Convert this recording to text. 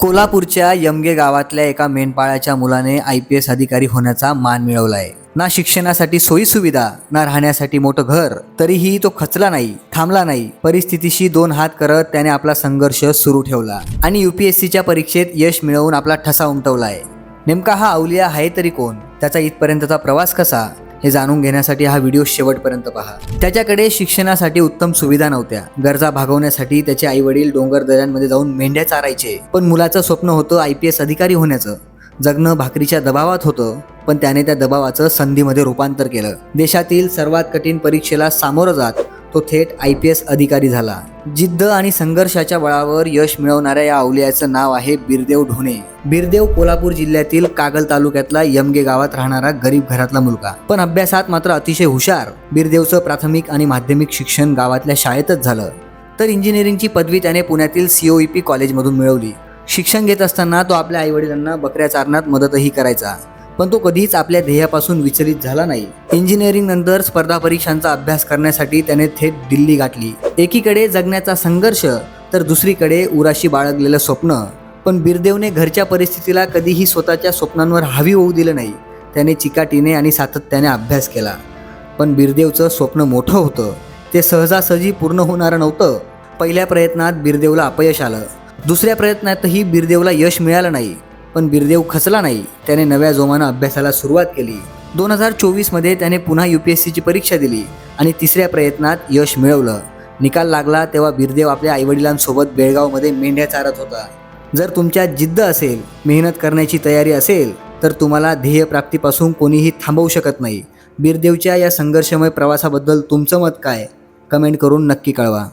कोल्हापूरच्या यमगे गावातल्या एका मेंढपाळाच्या मुलाने आय पी एस अधिकारी होण्याचा मान मिळवला आहे ना शिक्षणासाठी सोयी सुविधा ना राहण्यासाठी मोठं घर तरीही तो खचला नाही थांबला नाही. परिस्थितीशी दोन हात करत त्याने आपला संघर्ष सुरू ठेवला आणि युपीएससीच्या परीक्षेत यश मिळवून आपला ठसा उमटवला आहे नेमका हा अवलिया आहे तरी कोण? त्याचा इथपर्यंतचा प्रवास कसा? हे जाणून घेण्यासाठी हा व्हिडिओ शेवटपर्यंत पहा. त्याच्याकडे शिक्षणासाठी उत्तम सुविधा नव्हत्या. गरजा भागवण्यासाठी त्याचे आई वडील डोंगर दऱ्यांमध्ये जाऊन मेंढ्या चारायचे. पण मुलाचं स्वप्न होतं आय पी एस अधिकारी होण्याचं. जगणं भाकरीच्या दबावात होतं पण त्याने त्या दबावाचं संधीमध्ये रूपांतर केलं. देशातील सर्वात कठीण परीक्षेला सामोरं जात तो थेट आय पी एस अधिकारी झाला. जिद्द आणि संघर्षाच्या बळावर यश मिळवणाऱ्या या अवलियाचं नाव आहे बिरदेव ढोणे. बिरदेव कोल्हापूर जिल्ह्यातील कागल तालुक्यातला यमगे गावात राहणारा गरीब घरातला मुलगा. पण अभ्यासात मात्र अतिशय हुशार बिरदेवचं प्राथमिक आणि माध्यमिक शिक्षण गावातल्या शाळेतच झालं. तर इंजिनिअरिंगची पदवी त्याने पुण्यातील सीओईपी कॉलेजमधून मिळवली. शिक्षण घेत असताना तो आपल्या आईवडिलांना बकऱ्या चारण्यात मदतही करायचा. पण तो कधीच आपल्या ध्येयापासून विचलित झाला नाही. इंजिनिअरिंग नंतर स्पर्धा परीक्षांचा अभ्यास करण्यासाठी त्याने थेट दिल्ली गाठली. एकीकडे जगण्याचा संघर्ष तर दुसरीकडे उराशी बाळगलेलं स्वप्न. पण बिरदेवने घरच्या परिस्थितीला कधीही स्वतःच्या स्वप्नांवर हावी होऊ दिलं नाही. त्याने चिकाटीने आणि सातत्याने अभ्यास केला. पण बिरदेवचं स्वप्न मोठं होतं. ते सहजासहजी पूर्ण होणारं नव्हतं. पहिल्या प्रयत्नात बिरदेवला अपयश आलं. दुसऱ्या प्रयत्नातही बिरदेवला यश मिळालं नाही. पण बिरदेव खचला नाही. त्याने नव्या जोमानं अभ्यासाला सुरुवात केली. दोन हजार चोवीसमध्ये त्याने पुन्हा यू पी एस सीची परीक्षा दिली आणि तिसऱ्या प्रयत्नात यश मिळवलं. निकाल लागला तेव्हा बिरदेव आपल्या आईवडिलांसोबत बेळगावमध्ये मेंढ्या चारत होता. जर तुमच्यात जिद्द असेल मेहनत करण्याची तयारी असेल तर तुम्हाला ध्येयप्राप्तीपासून कोणीही थांबवू शकत नाही. बिरदेवच्या या संघर्षमय प्रवासाबद्दल तुमचं मत काय? कमेंट करून नक्की कळवा.